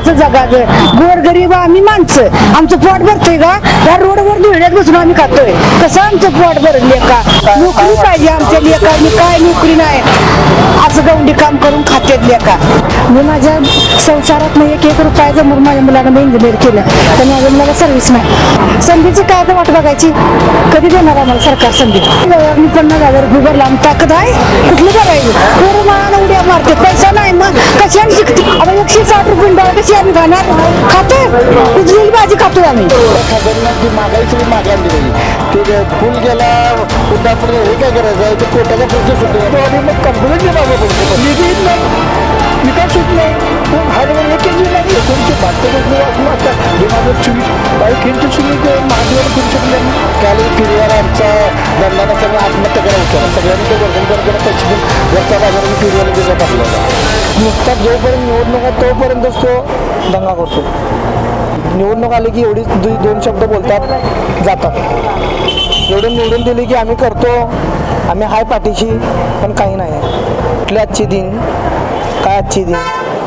कसं जगायचं गोरगरीब आम्ही माणसं. आमचं पोट भरतोय का? या रोडवर धुळण्यात बसून आम्ही खातोय. कसं आमचं पोट भरले का नोकरी पाहिजे आमच्या लेखांनी काय नोकरी नाही? असं गवंडी काम करून खात्यात लेखा मी माझ्या संसारात नाही एक एक रुपया जमून माझ्या मुलानं मी इंजिनियर केलं तर माझ्या मुलाला सर्व्हिस नाही. संधीची काय तर वाट बघायची? कधी देणार आम्हाला सरकार संधी? मी पन्नास हजार रुपये लांब ताकद आहे. कुठली बघायची पूर्ण मला उड्या मारते पैसा नाही मग कशाने शिकते? आता एकशे साठ रुपये डाळ कशी आम्ही खाणार. खातो उजलेली भाजी खातोय आम्ही. महागाई सगळी मागे आणली ते फुल गेला उड्डापूर हे काय करायचं? आहे ते कोट्याचा खर्च सुटतो आणि मग कंपनीचे मागे पडतो निधी येत नाही. विकास होत नाही मग हार्डवेअर एक केली नाही? एकोणीसशे बहात्तर वाटतं. दोन हजार चोवीस काही खिंच सुरू त्याला पिरियाला दंडाला सगळं आत्महत्या करा होतं. सगळ्यांनी ते वर्धन करत पश्चिम वरच्या बाजाराने फिरवायला दिसत आपल्याला. नुकताच जोपर्यंत निवडणुका तोपर्यंतच तो दंगा करतो. निवडणूक आली की एवढी दु- दोन शब्द बोलतात जातात. एवढं निवडून दिली की आम्ही करतो आम्ही हाय पाठीशी पण काही नाही. आहे कुठली आजची दिन? काय आजची दिन?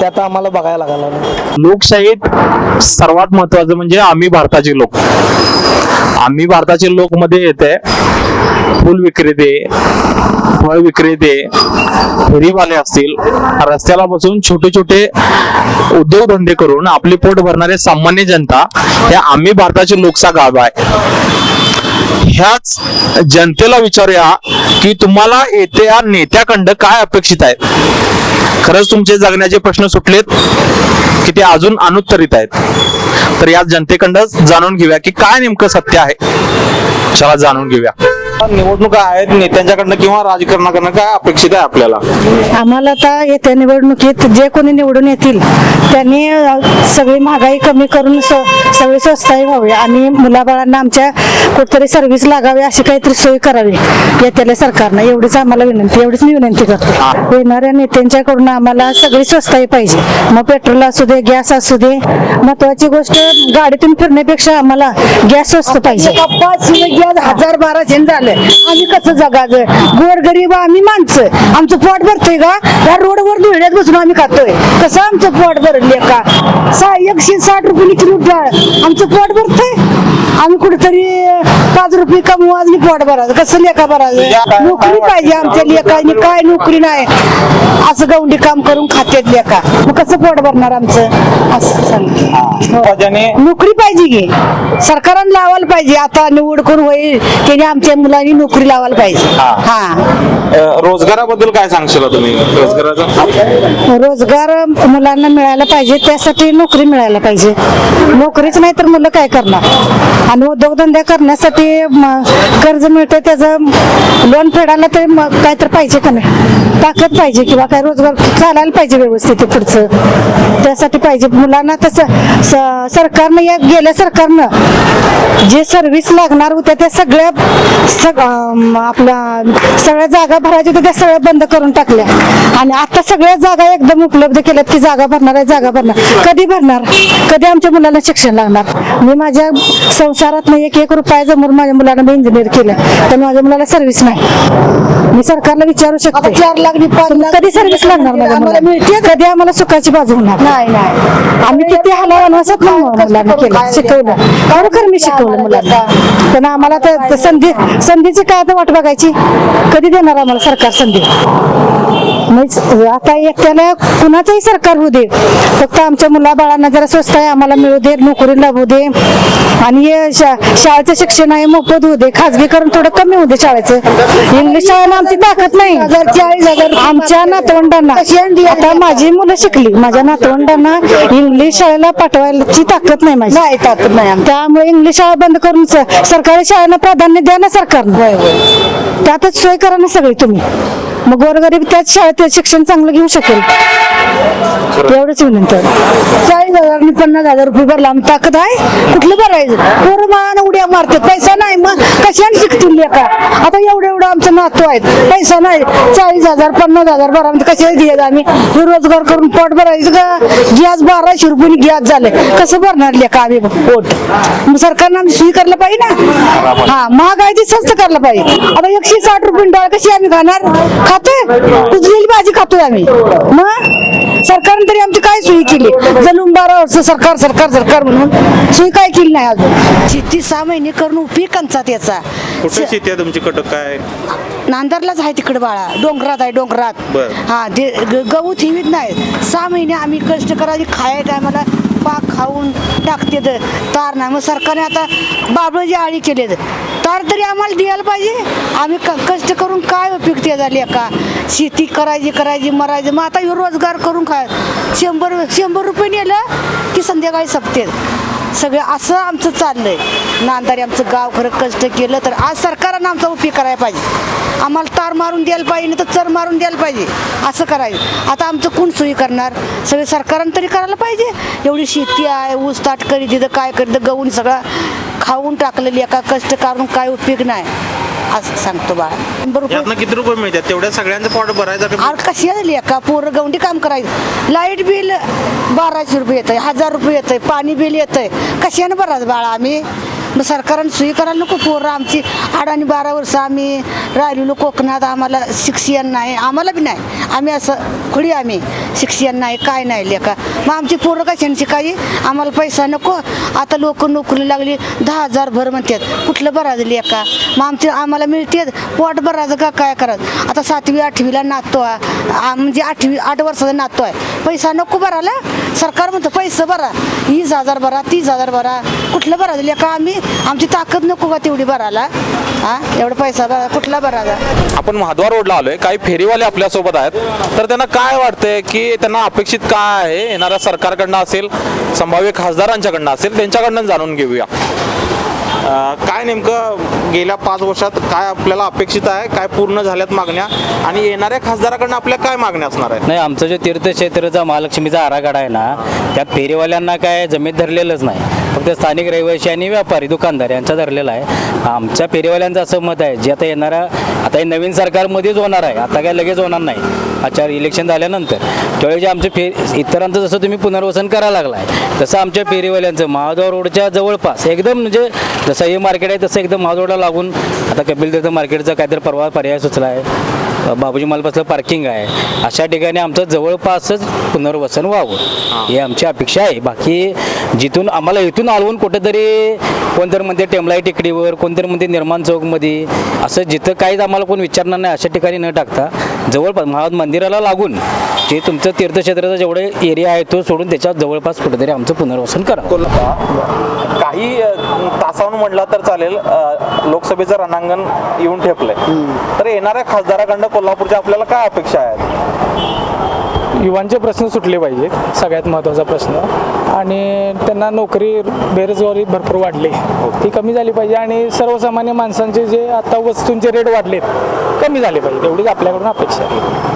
ते आता आम्हाला बघायला लागायला लोकशाहीत सर्वात महत्वाचं म्हणजे आम्ही भारताचे लोक. आम्ही भारताचे लोक मध्ये येते फुल विक्रेते फळ विक्रेते फेरीवाले असतील रस्त्याला बसून छोटे छोटे उद्योगधंदे करून आपले पोट भरणारे सामान्य जनता हे आम्ही भारताचे लोकसा गाव आहे. ह्याच जनतेला विचारूया की तुम्हाला येत्या नेत्याकडं काय अपेक्षित आहे? खरंच तुमचे जगण्याचे प्रश्न सुटलेत की ते अजून अनुत्तरित आहेत. तर या जनतेकडं जाणून घेऊया की काय नेमकं सत्य आहे. चला जाणून घेऊया. निवडणुका आहेत नेत्यांच्याकडनं किंवा राजकारणाकडनं काय अपेक्षित आहे आपल्याला? आम्हाला आता येत्या निवडणुकीत जे कोणी निवडून येतील त्यांनी सगळी महागाई कमी करून सगळी स्वस्ताही व्हावी आणि मुलाबाळांना आमच्या कुठतरी सर्व्हिस लागावी अशी काहीतरी सोय करावी येत्याला सरकारनं. एवढीच आम्हाला विनंती एवढीच मी विनंती करतो. येणाऱ्या नेत्यांच्याकडून आम्हाला सगळी स्वस्ताही पाहिजे. मग पेट्रोल असू दे गॅस असू दे. महत्वाची गोष्ट गाडीतून फिरण्यापेक्षा आम्हाला गॅस स्वस्त पाहिजे. गॅस हजार बाराशे झालं. आम्ही कसं जगायचं? गोरगरीब आम्ही माणसं. आमचं पोट भरतोय का? या रोडवर धुळण्यात बसून आम्ही खातोय. कसं आमचं पोट भरले का सा एकशे साठ रुपये किलो डाळ आमचं पोट भरतंय? आम्ही कुठेतरी पाच रुपये कमवू आज मी पोट भरायचं. कसं लेखा भरायचं? नोकरी पाहिजे आमच्या लेखानी काय नोकरी नाही. असं गवंडी काम करून खात्यात लेखा. मग कसं पोट भरणार आमचं? असं सांग. ज्याने नोकरी पाहिजे की? सरकारने लावायला पाहिजे. आता निवड करून होईल त्याने आमच्या मुलांनी नोकरी लावायला पाहिजे. हा. हा. रोजगाराबद्दल काय सांगशील तुम्ही? रोजगाराचा? रोजगार मुलांना मिळायला पाहिजे त्यासाठी नोकरी मिळायला पाहिजे. नोकरीच नाही तर मुलं काय करणार? आणि उद्योगधंदे करण्यासाठी म- कर्ज मिळतं त्याचं लोन फेडायला तरी मग काय तर पाहिजे का नाही? ताकद पाहिजे किंवा काय रोजगार चालायला पाहिजे व्यवस्थित पुढचं. त्यासाठी पाहिजे. मुलांना तसं स- सरकारनं या गेल्या सरकारनं जे सर्व्हिस लागणार होत्या त्या सगळ्या सग- अं, आपल्या सगळ्या जागा भरायच्या होत्या त्या सगळ्या बंद करून टाकल्या. आणि आता सगळ्या जागा एकदम उपलब्ध केल्यात की जागा भरणार आहे जागा भरणार. कधी भरणार? कधी आमच्या मुलाला शिक्षण लागणार? मी माझ्या संसारात नाही एक एक रुपया जमून माझ्या मुलाला मी इंजिनियर केलं. तर माझ्या मुलाला सर्व्हिस नाही. मी सरकारला विचारू शकते. चार लाख कधी सर्व्हिस लागणार माझ्या मुलाला? कधी आम्हाला सुखाची बाजू होणार नाही? नाही आम्ही किती हाला वनवासात पण मुलांना केलं शिकवलं. खरोखर मी शिकवलं मुलांना पण आम्हाला तर संधी संधीची काय आता वाट बघायची? कधी देणार आम्हाला सरकार संधी? आता एकट्याला कुणाचंही सरकार होऊ दे. फक्त आमच्या मुलाबाळांना जरा स्वस्त आहे आम्हाला मिळू दे नोकरी लाभू दे. आणि हे शाळेचं शिक्षण आहे मोफत होऊ दे खाजगीकरण थोडं कमी होऊ दे शाळेचं. इंग्लिश शाळेला आमची ताकद नाही. आमच्या नातवंडांना आता माझी मुलं शिकली माझ्या नातवंडांना इंग्लिश शाळेला पाठवायची ताकद नाही माझी. नाही ताकद नाही त्यामुळे इंग्लिश शाळा बंद करून सरकारी शाळेला प्राधान्य द्या ना सरकारनं. त्यातच सोय करा ना सगळी तुम्ही. मग गोरगरीब त्याच शाळेत शिक्षण चांगलं घेऊ शकेल. एवढंच विनंती चाळीस हजार आणि पन्नास हजार रुपये भरला आम्ही ताकद आहे. कुठलं भरायचं पोरं मान उड्या मारते पैसा नाही मग. कशाने शिकतील लेखा आता एवढं एवढं आमचं नातू आहेत. पैसा नाही. चाळीस हजार पन्नास हजार भरा म्हणजे कशाला द्यायचं आम्ही? रोजगार करून पोट भरायचं का? गॅस बाराशे रुपये गॅस झाले कसं भरणार लेखा आम्ही पोट? मग सरकारनं आम्ही स्वीकारलं पाहिजे ना? हा महागाई ती स्वस्त करायला पाहिजे. आता एकशे साठ रुपये डाळ कशी आम्ही खाणार? खातोय? कुजलेली भाजी खातोय आम्ही. मग? सरकारने तरी आमची काय सोयी केली? जणून बारा वर्ष सरकार सरकार सरकार म्हणून सोयी काय केली नाही अजून? शेती सहा महिने करून उपयोग कंचा त्याचा? कुठे शेती आहे तुमची? कटक काय? नांदरलाच आहे तिकडे बाळा. डोंगरात आहे डोंगरात. बर. हा ते ग- गहू ठेवीत नाही. सहा महिने आम्ही कष्ट करायची खाया टायमाला पाक खाऊन टाकते तार नाही मग सरकारने आता बाबळजी आळी केले तार तरी आम्हाला द्यायला पाहिजे. आम्ही क- कष्ट करून काय उपयोग ते आहे का? शेती करायची करायची मरायची. मग आता रोजगार करून खाय शंभर शंभर रुपये नेलं की संध्याकाळी सपते. सगळं असं आमचं चाललंय. नांदारी आमचं गाव खरं कष्ट केलं तर आज सरकारनं आमचा उपयोग करायला पाहिजे. आम्हाला तार मारून द्यायला पाहिजे नाही तर चर मारून द्यायला पाहिजे. असं करायचं. आता आमचं कोण सोयी करणार? सगळे सरकारनं तरी करायला पाहिजे. एवढी शेती आहे ऊस ताट करी तिथं काय करीत गहून सगळं. खाऊन टाकलेली एका कष्ट करून काय उपयोग नाही. असं सांगतो बाळा. शंभर रुपये यातनं किती रुपये मिळतात? तेवढ्या सगळ्यांचं पोट भरायचं का? अरे कशी झाली का पोरं गवंडी काम करायचं. लाइट बिल बाराशे रुपये येतंय हजार रुपये येतंय पाणी बिल येतंय. कशाने भरायचं बाळा आम्ही? मग सरकारने सोयी करायला नको पोरं आमची. आठ आणि बारा वर्ष आम्ही राहिलेलो. कोकणात आम्हाला शिक्षण नाही आम्हाला बी नाही. आम्ही असं खुडी आम्ही. शिक्षण नाही काय नाही लेका मग आमची पोरं कशाने शिकायची? आम्हाला पैसा नको. आता लोक नोकरी लागली दहा हजार भर म्हणतात. कुठलं भरायचं लेका मग आमचे आम्हाला मिळते. पोट भरायचं का काय करत आता सातवी आठवीला नातो आहे. आ- म्हणजे आठवी आठ वर्षाचा नातो आहे. पैसा नको भरायला. सरकार म्हणतं पैसे भरा. वीस हजार भरा तीस हजार भरा. कुठलं भरायचं? का आम्ही आमची ताकद नको का तेवढी भरायला? हा? एवढा पैसा भरा कुठला भरायचा? आपण महाद्वार रोडला आलोय काही फेरीवाले आपल्यासोबत आहेत. तर त्यांना काय वाटतंय की त्यांना अपेक्षित काय आहे? येणाऱ्या सरकारकडनं असेल संभाव्य खासदारांच्याकडनं असेल त्यांच्याकडनं जाणून घेऊया. काय नेमकं गेल्या पाच वर्षात काय आपल्याला अपेक्षित आहे काय पूर्ण झाल्यात मागण्या आणि येणाऱ्या खासदाराकडनं आपल्या काय मागण्या असणार आहे नाही आमचं जे तीर्थक्षेत्रचा महालक्ष्मीचा आराखडा आहे ना त्यात फेरीवाल्यांना काय जमीत धरलेलंच नाही. फक्त स्थानिक रहिवासी आणि व्यापारी दुकानदार यांचा धरलेला आहे. आमच्या फेरीवाल्यांचं असं मत आहे जे आता येणाऱ्या आता हे नवीन सरकारमध्येच होणार आहे आता काय लगेच होणार नाही. आचार इलेक्शन झाल्यानंतर. त्यावेळी जे आमचे फे इतरांचं जसं तुम्ही पुनर्वसन करायला लागलाय तसं आमच्या फेरीवाल्यांचं महाद्वार रोडच्या जवळपास एकदम म्हणजे जसं हे मार्केट आहे तसं एकदम महाद्वारला लागून आता कपिल तीर्थ मार्केटचा काहीतरी परवा पर्याय सुचला आहे बाबूजी मालपासलं पार्किंग आहे. अशा ठिकाणी आमचं जवळपासच पुनर्वसन व्हावं. ही आमची अपेक्षा आहे. बाकी जिथून आम्हाला इथून आलवून कुठेतरी कोणतरी म्हणते टेमलाई टेकडीवर कोणतरी म्हणते निर्माण चौकमध्ये. असं जिथं काहीच आम्हाला कोण विचारणार नाही अशा ठिकाणी न टाकता. जवळपास महाद मंदिराला लागून जे तुमचं तीर्थक्षेत्राचा जेवढे एरिया आहे तो सोडून त्याच्या जवळपास कुठेतरी आमचं पुनर्वसन करा. काही अ, तासावरून म्हटलं तर चालेल लोकसभेचं रणांगण येऊन ठेपलंय. तर येणाऱ्या खासदाराकडनं कोल्हापूरच्या आपल्याला काय अपेक्षा आहेत? युवांचे प्रश्न सुटले पाहिजेत सगळ्यात महत्त्वाचा प्रश्न. आणि त्यांना नोकरी बेरोजगारी भरपूर वाढली. ती कमी झाली पाहिजे आणि सर्वसामान्य माणसांचे जे आता वस्तूंचे रेट वाढलेत कमी झाले पाहिजे. एवढीच आपल्याकडून अपेक्षा आहे.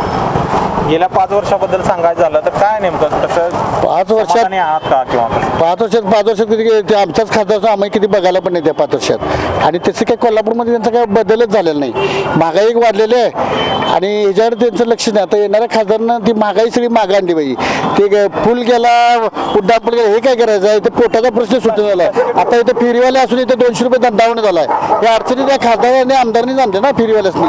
गेल्या पाच वर्षाबद्दल सांगायचं झालं तर काय नेमकं? कसं पाच वर्षात समाधानी आहात का किंवा कसं? पाच वर्षात पाच वर्षात किती ते आमचाच खासदार आम्ही किती बघायला पण नाही त्या पाच वर्षात. आणि तसं काही कोल्हापूरमध्ये त्यांचा काही बदलच झालेला नाही. महागाई एक वाढलेली आहे. आणि याच्याकडे त्यांचं लक्ष नाही. आता येणाऱ्या खासदारांना ती महागाई सगळी मागं आणली पाहिजे ते काय पूल गेला उड्डाण पूल गेला हे काय करायचं आहे? इथं पोटाचा प्रश्न सुटून झाला आता इथं फेरीवाले असून इथं दोनशे रुपये दंडावून झाला आहे या अडचणी त्या खासदारांनी आमदारांनी आणले ना फेरीवाल्यासनी.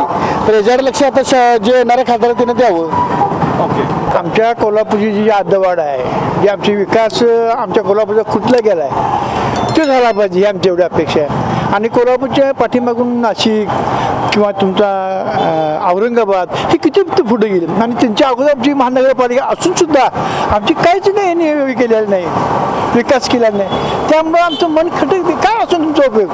तर याच्याकडे लक्ष आता श- जे येणाऱ्या खासदार त्यांना द्यावं. ओके. आमच्या कोल्हापूरची जी आदवाड आहे जी आमची विकास आमच्या कोल्हापूरचा खुटला गेला आहे तो झाला पाहिजे ही आमची एवढी अपेक्षा आहे. आणि कोल्हापूरच्या पाठीमागून नाशिक किंवा तुमचा औरंगाबाद हे किती पुढे गेले. आणि त्यांच्या अगोदर आमची महानगरपालिका असून सुद्धा आमची काहीच नाही यांनी केलेलं नाही विकास केला नाही. त्यामुळे आमचं मन खटक काय असून तुमचा उपयोग?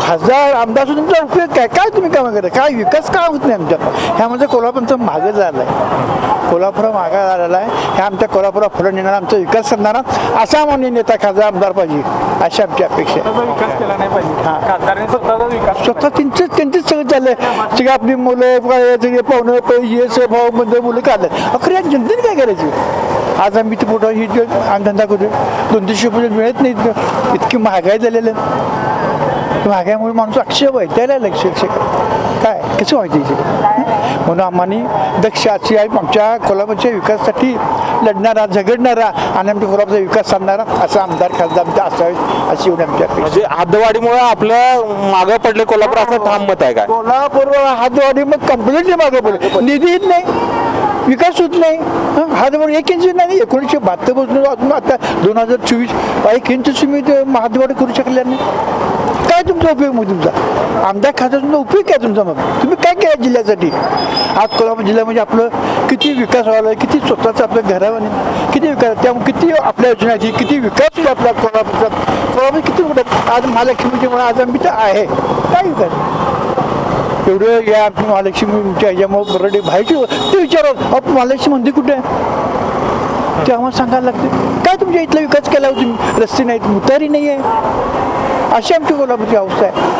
खासदार आमदार तुमचा उपयोग काय? काय तुम्ही कामं करता? काय विकास का होत नाही आमच्या ह्यामध्ये कोल्हापूरचं मागं झालं आहे कोल्हापूर मागा झालेला आहे. ह्या आमच्या कोल्हापुरा पुढे नेणारा आमचा विकास करणारा असा म्हणून नेता खासदार आमदार पाहिजे. अशी आमची अपेक्षा आहे. त्याचा विकास केला नाही पाहिजे. खासदारांनी स्वतःचा विकास स्वतः त्यांचंच त्यांचंच सगळं चाललंय सगळी आपली मुलं काय सगळे पाहुणे पै हे भाऊ मध्ये मुलं काढतात अखरी या जनतेने काय करायचं? आज आम्ही ते मोठा ही धंदा करतो दोन तीनशे रुपये मिळत नाहीत. इतकी महागाई झालेलं आहे. महागाईमुळे माणूस अक्षय वैतायला लक्ष लक्ष काय? कसं व्हायचं म्हणून आम्हाला दक्ष अशी आहे आमच्या कोल्हापूरच्या विकासासाठी लढणारा झगडणारा आणि आमच्या कोल्हापूरचा विकास साधणारा असा आमदार खासदार आमच्या असावेत अशी एवढी आमची अपेक्षा म्हणजे हद्दवाढीमुळे आपलं मागं पडले कोल्हापूर असं ठाम मत आहे काय? कोल्हापूर हातवाडी मग कम्प्लिटली मागे पडले. निधीच नाही. विकास होत नाही. हं, हा जवळ एक इंच नाही एकोणीसशे बहात्तरपासून अजून आता दोन हजार चोवीस एक इंच तुम्ही ते करू शकल्या नाही. काय तुमचा उपयोग मग तुमचा? आमदार खात्याचा तुमचा उपयोग काय तुमचा मग? तुम्ही काय केला जिल्ह्यासाठी? आज कोल्हापूर जिल्ह्यामध्ये म्हणजे आपलं किती विकास व्हायला किती स्वतःचं आपल्या घरावर किती विकास त्यामुळे किती आपल्या योजनाची किती विकास होईल आपला कोल्हापूरचा. कोल्हापूर किती मोठा आज महालक्ष्मीचे म्हणा आज आम्ही तर आहे. काय विकास? एवढं या महालक्ष्मीच्या ह्याच्यामुळे बरडे बाहेरची ते विचारत महालक्ष्मी मंदिर कुठे आहे? ते आम्हाला सांगायला लागते काय तुमच्या इथला विकास केला हो तुम्ही? रस्ते नाहीत मुतारी नाही आहे अशी आमची कोल्हापूरची अवस्था आहे.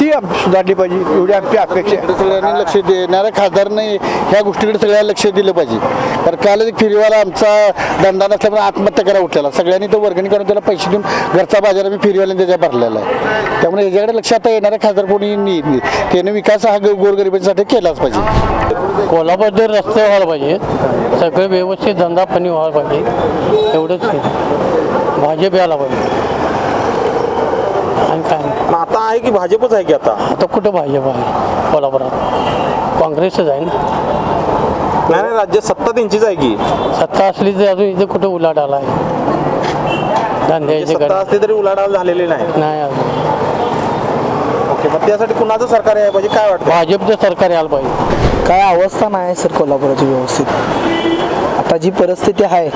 ती सुधारली पाहिजे एवढी आमची अपेक्षा आहे. सगळ्यांनी लक्ष देणाऱ्या खासदारांनी ह्या गोष्टीकडे सगळ्यांना लक्ष दिलं पाहिजे. कारण काल एक फेरीवाला आमचा दंडा नसल्यामुळे आत्महत्या करा उठलेला. सगळ्यांनी तो वर्गणी करून त्याला पैसे देऊन घरचा बाजार आम्ही फेरीवाल्याने त्याच्या भरलेला आहे. त्यामुळे याच्याकडे लक्ष आता येणाऱ्या खासदार कोणी त्याने विकास हा गो- गोरगरिबांसाठी केलाच पाहिजे. कोल्हापूरचे रस्ते व्हायला पाहिजे. सगळे व्यवस्थित धंदा पाणी व्हायला पाहिजे. एवढंच आहे. भाजप यायला पाहिजे. आणि काय? नाही. मग आता आहे की भाजपच आहे की आता? आता कुठं भाजप आहे? कोल्हापुरात. काँग्रेसच आहे ना? नाही नाही राज्यात सत्ता त्यांचीच आहे की? सत्ता असली तर अजून इथे कुठं उलाट आला आहे? धंद्याचे सत्ता असली तरी उलाढाल झालेली नाही. नाही अजून. ओके मग त्यासाठी कुणाचं सरकार आहे पाहिजे? काय वाटतं? भाजपचं सरकार यायला पाहिजे. काय अवस्था नाही सर कोल्हापुराची व्यवस्थित. आता जी परिस्थिती आहे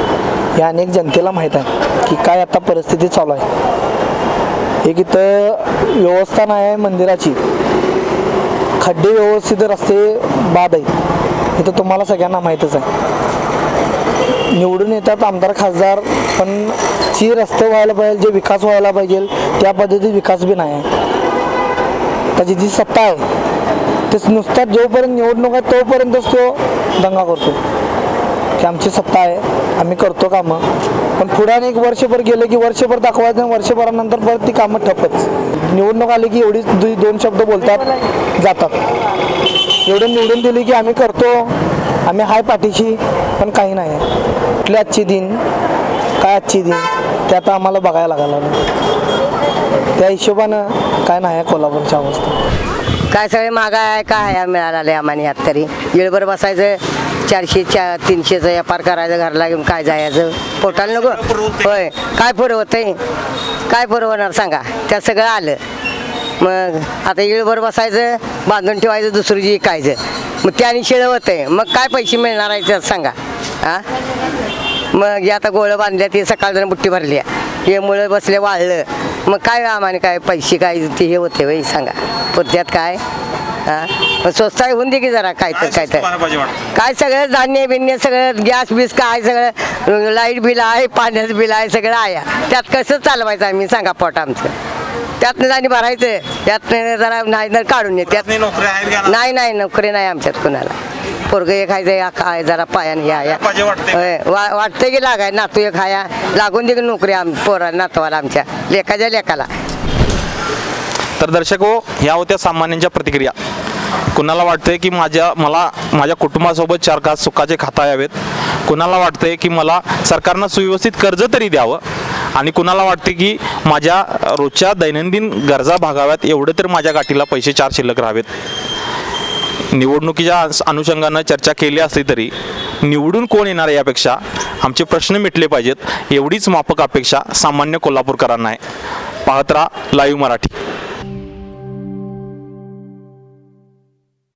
हे अनेक जनतेला माहीत आहे की काय आता परिस्थिती चालू आहे. एक इथं व्यवस्था नाही आहे मंदिराची. खड्डे व्यवस्थित रस्ते बाद आहेत. इथं तुम्हाला सगळ्यांना माहीतच आहे. निवडून येतात आमदार खासदार पण जी रस्ते व्हायला पाहिजे जे विकास व्हायला पाहिजे त्या पद्धतीत विकास बी नाही आहे. त्याची जी सत्ता आहे ते नुसतात जोपर्यंत निवडणूक आहे तोपर्यंतच तो दंगा करतो. की आमची सत्ता आहे आम्ही करतो कामं. पण पुढे एक वर्षभर गेले की वर्षभर दाखवायचं वर्षभरानंतर परत ती कामं ठपच निवडणूक आली की एवढी दु- दोन शब्द बोलतात जातात. एवढं निवडून दिली की आम्ही करतो आम्ही हाय पाठीशी पण काही नाही. कुठली आजची दिन? काय आजची दिन? ते आता आम्हाला बघायला लागायला लागलं. त्या हिशोबानं काय नाही आहे कोल्हापूरच्या अवस्था. काय सगळे महागाय काय आहे मिळालं आम्हाला यात तरी. वेळभर बसायचं चारशे चार तीनशेचं व्यापार करायचं घरला घेऊन काय जायचं? पोटाला नको. होय. काय पुरवतंय काय पुरवणार सांगा? त्यात सगळं आलं. मग आता येळभर बसायचं बांधून ठेवायचं दुसरं जी कायचं. मग त्याने होतंय. मग काय पैसे मिळणार आहे त्यात सांगा? हा मग आता गोळं बांधल्या ते सकाळ जण बुट्टी भरली हे मुळे बसले वाळलं. मग काय आम्हाला काय पैसे काय ते हे होते बाई सांगा. पुरत्यात काय? हा? स्वस्त आहे होऊन दे की जरा काय तर काय तर वाटतं? काय सगळं धान्य बिन्य सगळं गॅस बीस काय सगळं लाइट बिल आहे पाण्याचं बिल आहे सगळं आहे. त्यात कसं चालवायचं आम्ही सांगा पोट आमचं. त्यातनं आणि भरायचं त्यातनं जरा नाही तर काढून ये त्यात नाही नाही नोकरी नाही आमच्यात कुणाला. पोरग एक खायचं काय जरा पायाने या या पाहिजे वाटतंय. होय, वा- वाटतंय की लागाय नातू एक खाया लागून दे की नोकरी आम पोरा नातवाला आमच्या लेखाच्या लेखाला. तर दर्शक हो ह्या होत्या सामान्यांच्या प्रतिक्रिया. कुणाला वाटतंय की माझ्या मला माझ्या कुटुंबासोबत चार का सुखाचे खाता यावेत? कुणाला वाटतंय की मला सरकारनं सुव्यवस्थित कर्ज तरी द्यावं? आणि कुणाला वाटते की माझ्या रोजच्या दैनंदिन गरजा भागाव्यात एवढं तर माझ्या गाठीला पैसे चार शिल्लक राहावेत? निवडणुकीच्या अनुषंगानं चर्चा केली असली तरी निवडून कोण येणार आहे यापेक्षा आमचे प्रश्न मिटले पाहिजेत. एवढीच माफक अपेक्षा सामान्य कोल्हापूरकरांना आहे. पाहत राहा लाईव्ह मराठी.